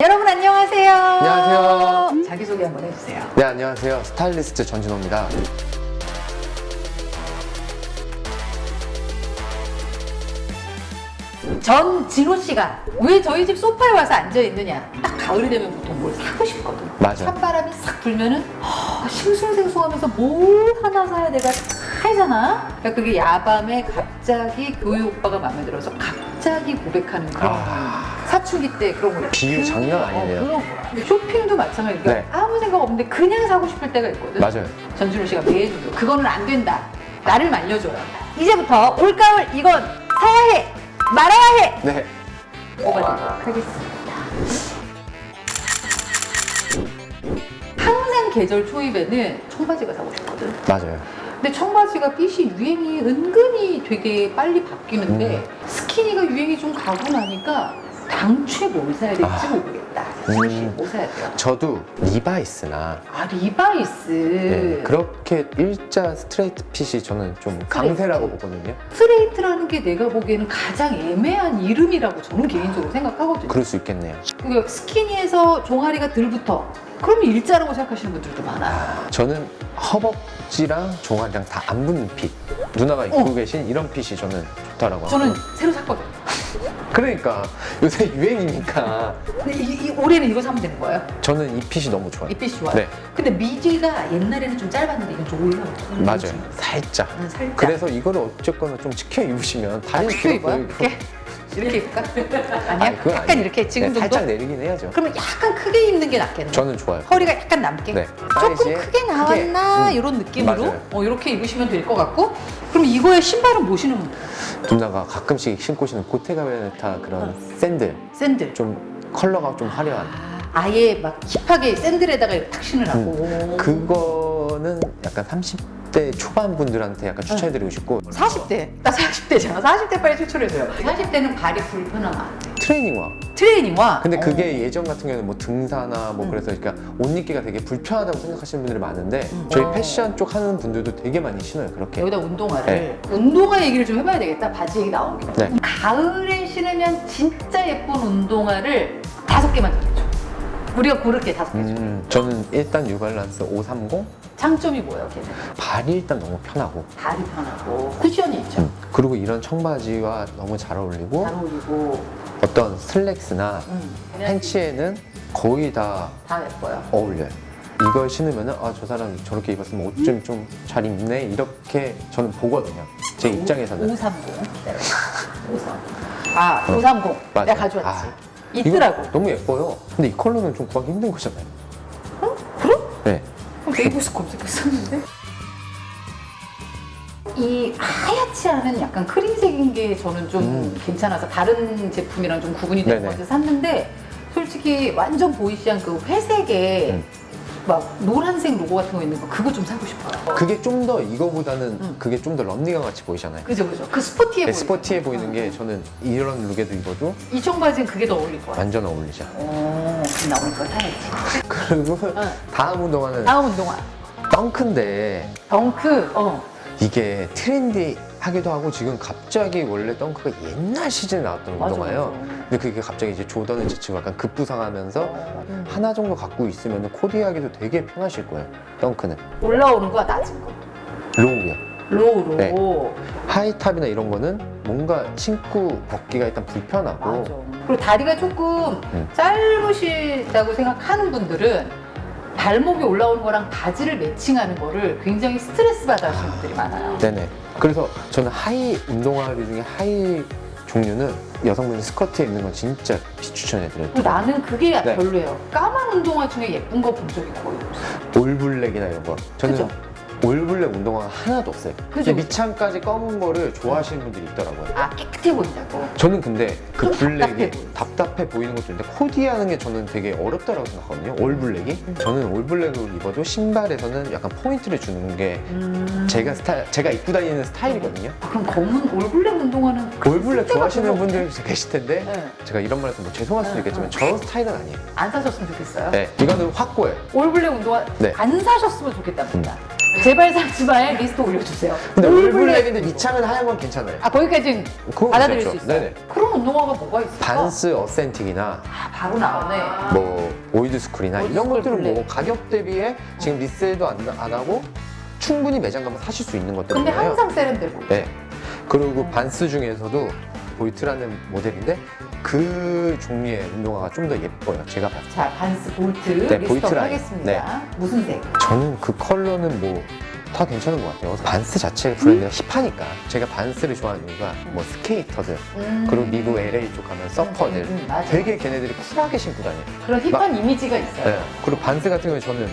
여러분 안녕하세요. 안녕하세요. 자기소개 한번 해주세요. 네, 안녕하세요. 스타일리스트 전진호입니다. 전 진호 씨가 왜 저희 집 소파에 와서 앉아 있느냐? 딱 가을이 되면 보통 뭘 사고 싶거든. 맞아요. 찬바람이 싹 불면은 허, 싱숭생숭하면서 뭘 하나 사야 내가 하잖아. 그러니까 그게 야밤에 갑자기 교회 오빠가 마음에 들어서 갑자기 고백하는 그런 아. 사춘기 때 그런 거. 비유 장난 아니네요. 어, 그런 거야. 쇼핑도 마찬가지야. 네. 아무 생각 없는데 그냥 사고 싶을 때가 있거든. 맞아요. 전준호 씨가 매해주죠. 그거는 안 된다. 나를 말려줘요. 이제부터 올가을 이건 사야 해, 말아야 해. 네. 뽑아드리도록 하겠습니다. 항상 계절 초입에는 청바지가 사고 싶거든. 맞아요. 근데 청바지가 핏이 유행이 은근히 되게 빨리 바뀌는데 음. 스키니가 유행이 좀 가고 나니까 당최 뭘 사야 될지 아. 모르겠다. 진호 씨, 음. 뭐 사야 돼요? 저도 리바이스나 아 리바이스. 네, 그렇게 일자 스트레이트 핏이 저는 좀 강세라고 보거든요. 스트레이트라는 게 내가 보기에는 가장 애매한 이름이라고 저는 개인적으로 생각하거든요. 그럴 수 있겠네요. 그 스키니에서 종아리가 들부터 그러면 일자라고 생각하시는 분들도 많아요. 저는 허벅지랑 종아리랑 다 안 붙는 핏. 누나가 입고 어. 계신 이런 핏이 저는 좋다라고 저는 하고. 새로 샀거든요. 그러니까 요새 유행이니까 근데 이, 이 올해는 이거 사면 되는 거예요. 저는 이 핏이 너무 좋아요. 이 핏이 좋아요. 네, 근데 미디가 옛날에는 좀 짧았는데 이건 좀 올라오죠. 맞아요. 살짝. 음, 살짝. 그래서 이거를 어쨌거나 좀 지켜 입으시면 아, 다리는 이렇게 입어요? 길어 보이고. 이렇게? 이렇게 입을까? 아니야? 아니, 그건 약간 아니에요. 이렇게 지금 네, 정도? 살짝 내리긴 해야죠. 그러면 약간 크게 입는 게 낫겠네. 저는 좋아요. 허리가 약간 남게 네. 조금 사이즈에 크게 나왔나 크게. 음. 이런 느낌으로 맞아요. 어, 이렇게 입으시면 될 것 같고 그럼 이거에 신발은 뭐 신으면 돼요? 누나가 가끔씩 신고 신는 보테가 베네타 그런 샌들 샌들 좀 컬러가 좀 화려한 아, 아예 막 힙하게 샌들에다가 이렇게 탁 신으라고 그거는 약간 30 대 초반 분들한테 약간 추천해드리고 싶고 40대 나 40대잖아 40대 빨리 추천해 줘요 40대는 발이 불편하면 안 돼. 트레이닝화 트레이닝화 근데 어. 그게 예전 같은 경우는 뭐 등산화 뭐 음. 그래서 그러니까 옷 입기가 되게 불편하다고 생각하시는 분들이 많은데 음. 저희 어. 패션 쪽 하는 분들도 되게 많이 신어요 그렇게 여기다 운동화를 네. 운동화 얘기를 좀 해봐야 되겠다 바지 얘기 나온 김에 네. 가을에 신으면 진짜 예쁜 운동화를 다섯 개만 정해줘 우리가 고를게 다섯 개 중. 음, 저는 일단 뉴발란스 530 장점이 뭐예요 걔는? 발이 일단 너무 편하고. 발이 편하고. 쿠션이 있죠? 음, 그리고 이런 청바지와 너무 잘 어울리고 잘 어울리고. 어떤 슬랙스나 음, 팬츠에는 거의 다 다 예뻐요. 어울려요. 이걸 신으면은 아 저 사람 저렇게 입었으면 옷 좀 좀 잘 입네? 이렇게 저는 보거든요. 제 입장에서는. 530 기다려 530 아, 530 맞아요. 내가 가져왔지. 아, 있더라고. 너무 예뻐요. 근데 이 컬러는 좀 구하기 힘든 거잖아요. 네이버에서 검색했었는데 이 하얗지 않은 약간 크림색인 게 저는 좀 음. 괜찮아서 다른 제품이랑 좀 구분이 되는 것 네네. 같아서 샀는데 솔직히 완전 보이시한 그 회색에 음. 막 노란색 로고 같은 거 있는 거 그거 좀 사고 싶어요 그게 좀 더 이거보다는 음. 그게 좀더 런닝화 같이 보이잖아요. 그죠 그죠 그 스포티해 네, 보이는 스포티해 거. 보이는 게 저는 이런 룩에도 입어도 이 청바지는 그게 더 어울릴 거야 완전 어울리죠. 오 나 오늘 그거 사야지 그리고 응. 다음 운동화는 다음 운동화 덩크인데 덩크 어 이게 트렌디하기도 하고 지금 갑자기 원래 덩크가 옛날 시즌에 나왔던 맞아, 운동화예요. 맞아. 근데 그게 갑자기 이제 조던을 지치고 약간 급부상하면서 음. 하나 정도 갖고 있으면 코디하기도 되게 편하실 거예요. 덩크는 올라오는 거야 낮은 거 로우요. 로우로 네. 하이탑이나 이런 거는 뭔가 신고 벗기가 일단 불편하고 맞아. 그리고 다리가 조금 음. 짧으시다고 생각하는 분들은 발목이 올라오는 거랑 바지를 매칭하는 거를 굉장히 스트레스 받아 하시는 분들이 많아요. 네네. 그래서 저는 하이 운동화류 중에 하이 종류는 여성분이 스커트에 입는 건 진짜 비추천해드려요. 나는 그게 네. 별로예요. 까만 운동화 중에 예쁜 거 본 적이 거의 없어. 올블랙이나 이런 거. 저는 그죠? 올블랙 운동화가 하나도 없어요. 그죠? 근데 밑창까지 검은 거를 좋아하시는 분들이 있더라고요. 아 깨끗해 보인다고. 저는 근데 그좀 답답해 블랙이 보여. 답답해 보이는 것도 있는데 코디하는 게 저는 되게 어렵다고 생각하거든요. 올 블랙이. 음. 저는 올 블랙을 입어도 신발에서는 약간 포인트를 주는 게 음. 제가 스타일, 제가 입고 다니는 스타일이거든요. 아, 그럼 검은 올블랙 운동화는 올 블랙 쓸데가 좋아하시는 별로 분들 계실 텐데 네. 제가 이런 말해서 뭐 죄송할 수도 네, 있겠지만 네. 저 스타일은 아니에요. 안 사셨으면 좋겠어요. 네, 이거는 확고해요. 올블랙 운동화 네. 안 사셨으면 좋겠답니다. 제발 사치마에 리스트 올려주세요. 근데 올블랙. 올블랙인데 밑창은 하얀 건 괜찮아요. 아 거기까지는 그거 받아들일 수 괜찮죠? 있어요. 네네. 그런 운동화가 뭐가 있을까? 반스 어센틱이나 아, 바로 나오네. 뭐 올드스쿨이나 이런 올드스쿨 것들은 뭐 블랙. 가격 대비에 지금 리세일도 안, 안 하고 충분히 매장 가면 사실 수 있는 근데 것들이에요. 항상 세련되고. 네. 그리고 반스 중에서도 보이트라는 모델인데 그 종류의 운동화가 좀 더 예뻐요. 제가 봤을 때. 자, 반스 볼트 네, 리스트 볼트 라인. 하겠습니다. 무슨 색? 저는 그 컬러는 뭐 다 괜찮은 것 같아요. 반스 자체 브랜드가 힙하니까 제가 반스를 좋아하는 이유가 뭐 스케이터들 음. 그리고 미국 LA 쪽 가면 서퍼들 음, 음, 맞아요. 되게 걔네들이 쿨하게 신고 다녀요. 그런 힙한 이미지가 있어요. 네. 그리고 반스 같은 경우에 저는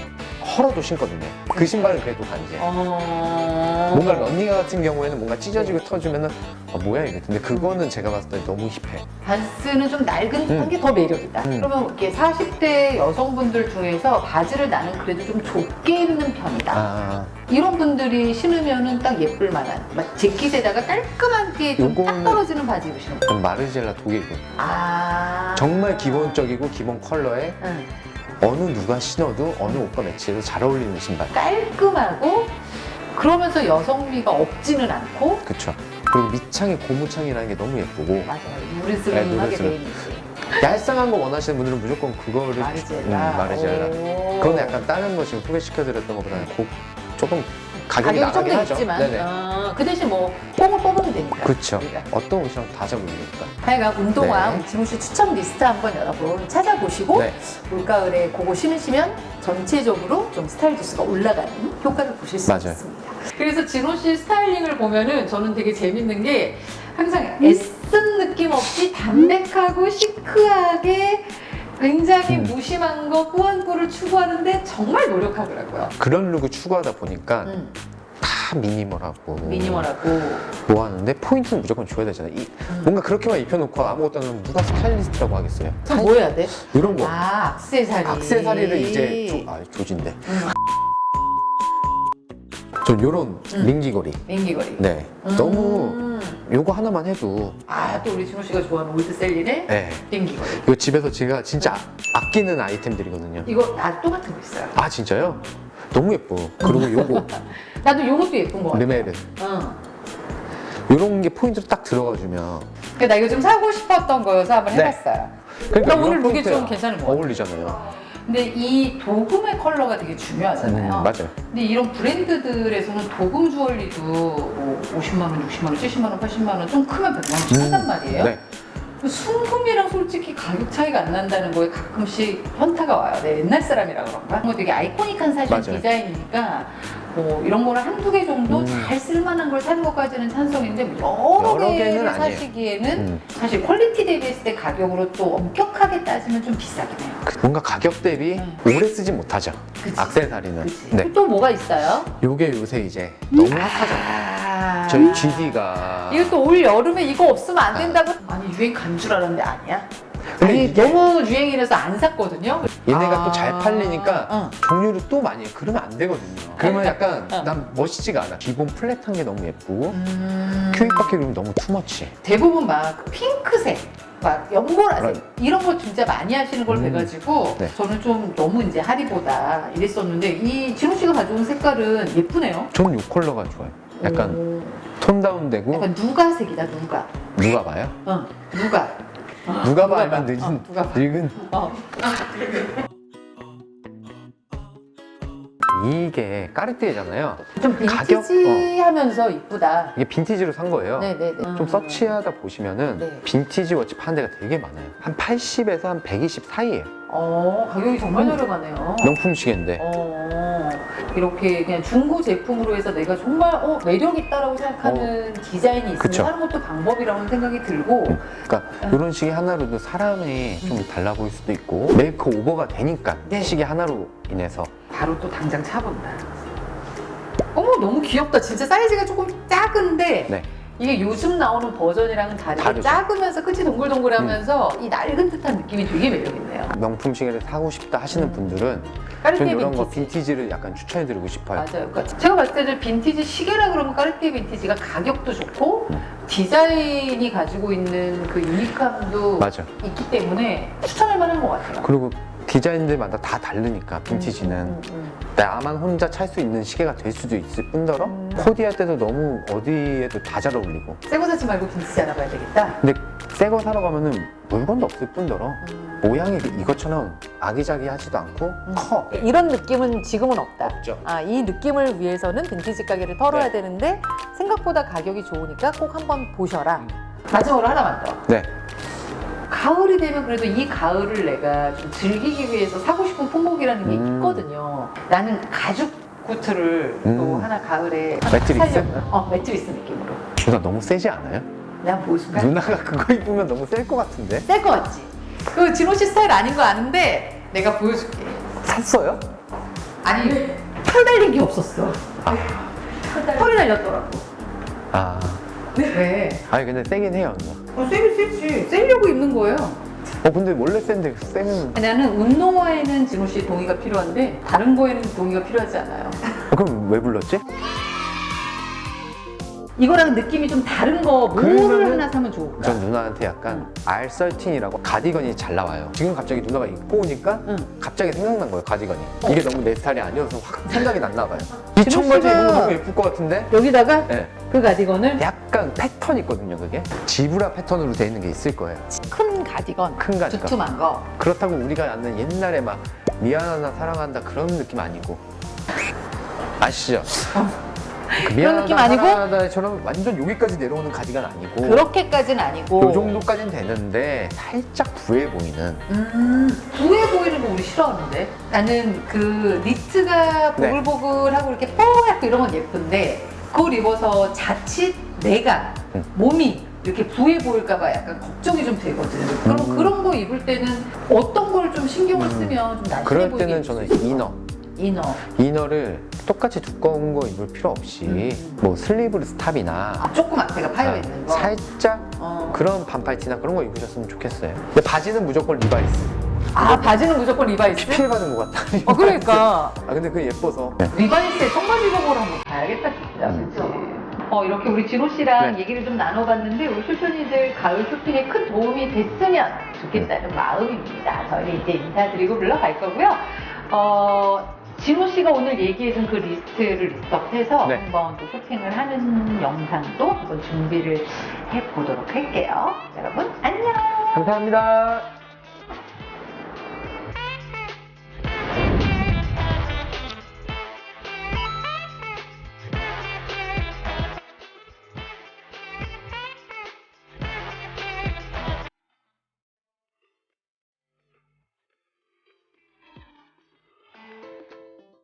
헐어도 신거든요. 그 신발은 그래도 간지. 어... 뭔가 러닝 같은 경우에는 뭔가 찢어지고 터지면은 아, 뭐야 이게. 근데 그거는 제가 봤을 때 너무 힙해. 반스는 좀 낡은 음. 게더 매력이다. 음. 그러면 이렇게 40대 여성분들 중에서 바지를 나는 그래도 좀 좁게 입는 편이다. 아, 이런 분들이 신으면은 딱 예쁠 만한 막 재킷에다가 깔끔하게 좀 딱 요거는- 떨어지는 바지 입으시는 거. 그럼 마르젤라 독일군. 아 정말 기본적이고 기본 컬러에 응. 어느 누가 신어도 어느 옷과 매치해도 잘 어울리는 신발. 깔끔하고 그러면서 여성미가 없지는 않고 그쵸. 그리고 밑창이 고무창이라는 게 너무 예쁘고 맞아요. 네, 누르스름하게 누르스름. 돼 있는지. 얄쌍한 거 원하시는 분들은 무조건 그거를 마르젤라. 음. 오. 그건 약간 다른 거 지금 소개시켜드렸던 것보다는 고, 조금 가격이, 가격이 좀 나가긴 더 하죠. 있지만 네네. 어, 그 대신 뭐 뽕을 뽑으면 되니까. 그렇죠. 우리가. 어떤 옷이랑 다 잘 어울리니까. 하여간 운동화 네. 지문 씨 추천 리스트 한번 여러분 찾아보시고 네. 올가을에 그거 신으시면 전체적으로 좀 스타일 지수가 올라가는 효과를 보실 수 맞아요. 있습니다. 그래서 진호 씨 스타일링을 보면은 저는 되게 재밌는 게 항상 애쓴 느낌 없이 담백하고 시크하게 굉장히 음. 무심한 거 꾸안꾸를 추구하는데 정말 노력하더라고요. 그런 룩을 추구하다 보니까 음, 다 미니멀하고 미니멀하고 뭐 하는데 포인트는 무조건 줘야 되잖아요. 이- 음. 뭔가 그렇게만 입혀놓고 아무것도 안 하면 누가 스타일리스트라고 하겠어요. 그럼 뭐 해야 돼? 이런 거. 아 악세사리. 악세사리를 이제 조, 아 조진데. 음. 전 요런 음. 링기거리. 민기거리. 네. 음. 너무 요거 하나만 해도 아 또 우리 진호 씨가 좋아하는 올드셀린의 네. 민기거리. 이거 집에서 제가 진짜 아끼는 아이템들이거든요. 이거 나 똑같은 거 있어요. 아 진짜요? 너무 예뻐. 그리고 요거 나도 요것도 예쁜 거 같아. 르메르 응. 요런 게 포인트로 딱 들어가 주면 그러니까 나 이거 좀 사고 싶었던 거여서 한번 네. 해봤어요. 그러니까 나 오늘 이런 포인트가 좀 괜찮은 것 같아. 어울리잖아요. 근데 이 도금의 컬러가 되게 중요하잖아요. 음, 맞아요. 근데 이런 브랜드들에서는 도금 주얼리도 뭐 50만 원, 60만 원, 70만 원, 80만 원 좀 크면 100만 원씩 한단 말이에요. 네. 순금이랑 솔직히 가격 차이가 안 난다는 거에 가끔씩 현타가 와요. 내 옛날 사람이라 그런가? 뭐 되게 아이코닉한 사실 맞아요. 디자인이니까 뭐 이런 거를 한두 개 정도 음. 잘 쓸만한 걸 사는 것까지는 찬성인데 여러, 여러 개는 개를 아니에요. 사시기에는 음. 사실 퀄리티 대비했을 때 가격으로 또 엄격하게 따지면 좀 비싸긴 해요. 그 뭔가 가격 대비 음. 오래 쓰지 못하죠. 그치? 악세사리는. 그치? 네. 또 뭐가 있어요? 요게 요새 이제 너무 핫하죠. 아. 저희 GD가 이거 또 올 여름에 이거 없으면 안 된다고? 아니 유행 간 줄 알았는데 아니야? 근데 아니 이게- 너무 유행이라서 안 샀거든요. 얘네가 아. 또 잘 팔리니까 응. 종류를 또 많이 해. 그러면 안 되거든요. 그러면 약간 어. 난 멋있지가 않아. 기본 플랫한 게 너무 예쁘고 음... 큐빅밖에 그러면 너무 투머치. 대부분 막그 핑크색, 막 연보라색 이런 거 진짜 많이 하시는 걸 음. 뵈가지고 네. 저는 좀 너무 이제 하리보다 이랬었는데 이 진호 씨가 가져온 색깔은 예쁘네요. 저는 요 컬러가 좋아요. 약간 오, 톤 다운되고 약간 누가색이다 누가. 누가 봐요? 응, 누가. 어, 누가 봐 늦은 어, 누가 봐. 늙은 어. 이게 까르띠에잖아요. 좀 가격? 빈티지하면서 이쁘다. 이게 빈티지로 산 거예요. 네네네. 좀 서치하다 보시면은 네. 빈티지 워치 파는 데가 되게 많아요. 한 80에서 한 120 사이에요. 어, 가격이 정말 저렴하네요. 명품 시계인데. 어, 이렇게 그냥 중고 제품으로 해서 내가 정말 어, 매력 있다라고 생각하는 디자인이 있으면 그쵸. 하는 것도 방법이라고 생각이 들고 그러니까 음. 이런 시계 하나로도 사람이 좀 달라 보일 수도 있고 메이크 오버가 되니까 네. 시계 하나로 인해서 바로 또 당장 차본다. 어머 너무 귀엽다. 진짜 사이즈가 조금 작은데 네. 이게 요즘 나오는 버전이랑은 다르게 다르죠. 작으면서 끝이 동글동글하면서 이 낡은 듯한 느낌이 되게 매력있네요. 명품 시계를 사고 싶다 하시는 음. 분들은 전 까르띠에 이런 거 빈티지. 빈티지를 약간 추천해드리고 싶어요. 맞아요. 그러니까 제가 봤을 때는 빈티지 시계라 그러면 까르띠에 빈티지가 가격도 좋고 음. 디자인이 가지고 있는 그 유니크함도 맞아. 있기 때문에 추천할 만한 것 같아요. 그리고 디자인들마다 다 다르니까 빈티지는 음, 음. 나만 혼자 찰 수 있는 시계가 될 수도 있을 뿐더러 음. 코디할 때도 너무 어디에도 다 잘 어울리고 새거 사지 말고 빈티지 하나 봐야 되겠다. 근데 새거 사러 가면은 물건도 없을 뿐더러 음. 모양이 이것처럼 아기자기하지도 않고 커 이런 느낌은 지금은 없다. 없죠 아, 이 느낌을 위해서는 빈티지 가게를 털어야 네. 되는데 생각보다 가격이 좋으니까 꼭 한번 보셔라. 마지막으로 하나만 더. 네 가을이 되면 그래도 이 가을을 내가 좀 즐기기 위해서 사고 싶은 품목이라는 게 음. 있거든요. 나는 가죽 구트를 또 음. 하나 가을에 매트리스? 살려고. 어, 매트리스 느낌으로. 누나 너무 세지 않아요? 내가 보여줄까? 누나가 그거 입으면 너무 셀 것 같은데 셀거 같지? 그 진호 씨 스타일 아닌 거 아는데 내가 보여줄게. 샀어요? 아니 털 달린 게 없었어. 털이 달렸더라고. 아 왜? 아니 근데 세긴 해요 누나 어, 세긴 세지. 세려고 입는 거예요. 어 근데 원래 센데 세면 나는 운동화에는 진호 씨 동의가 필요한데 다른 거에는 동의가 필요하지 않아요. 어, 그럼 왜 불렀지? 이거랑 느낌이 좀 다른 거 뭐를 그러면은 하나 사면 좋을까? 전 누나한테 약간 R13이라고 가디건이 잘 나와요 지금 갑자기 누나가 입고 오니까 응. 갑자기 생각난 거예요 가디건이 어. 이게 너무 내 스타일이 아니어서 확 생각이 났나 봐요 이 진호 청바지 씨가- 입으면 너무 예쁠 것 같은데 여기다가 네. 그 가디건을 약간 패턴 있거든요 그게 지브라 패턴으로 돼 있는 게 있을 거예요 큰 가디건. 큰 가디건 두툼한 거. 그렇다고 우리가 아는 옛날에 막 미안하다 사랑한다 그런 느낌 아니고 아시죠? 그 그런 느낌 아니고? 사랑하다처럼 완전 여기까지 내려오는 가디건 아니고 그렇게까지는 아니고. 요 정도까지는 되는데 살짝 부해 보이는 음, 부해 보이는 거 우리 싫어하는데. 나는 그 니트가 네. 보글보글하고 이렇게 뽀얗고 이런 건 예쁜데 그걸 입어서 자칫 내가 음. 몸이 이렇게 부해 보일까봐 약간 걱정이 좀 되거든. 그럼 음. 그런 거 입을 때는 어떤 걸 좀 신경을 음. 쓰면 좀 날씬해 그럴 보이게 때는 입을 저는 수 있어? 이너 이너. 이너를 똑같이 두꺼운 거 입을 필요 없이 음. 뭐 슬리브 스탑이나 아, 조금 앞에가 파여 있는 거. 살짝 어. 그런 반팔티나 그런 거 입으셨으면 좋겠어요 근데 바지는 무조건 리바이스 아 바지는 무조건 리바이스? 피해 받은 것 같다 어 그러니까 아 근데 그게 예뻐서 리바이스의 청바지 버거를 한번 봐야겠다 진짜 음. 그치? 어 이렇게 우리 진호 씨랑 네. 얘기를 좀 나눠봤는데 우리 쇼쇼니들 가을 쇼핑에 큰 도움이 됐으면 좋겠다는 네. 마음입니다 저희는 이제 인사드리고 물러갈 거고요 어 진호 씨가 오늘 얘기해준 그 리스트를 리스트업해서 네. 한번 또 쇼핑을 하는 영상도 한번 준비를 해보도록 할게요. 여러분 안녕! 감사합니다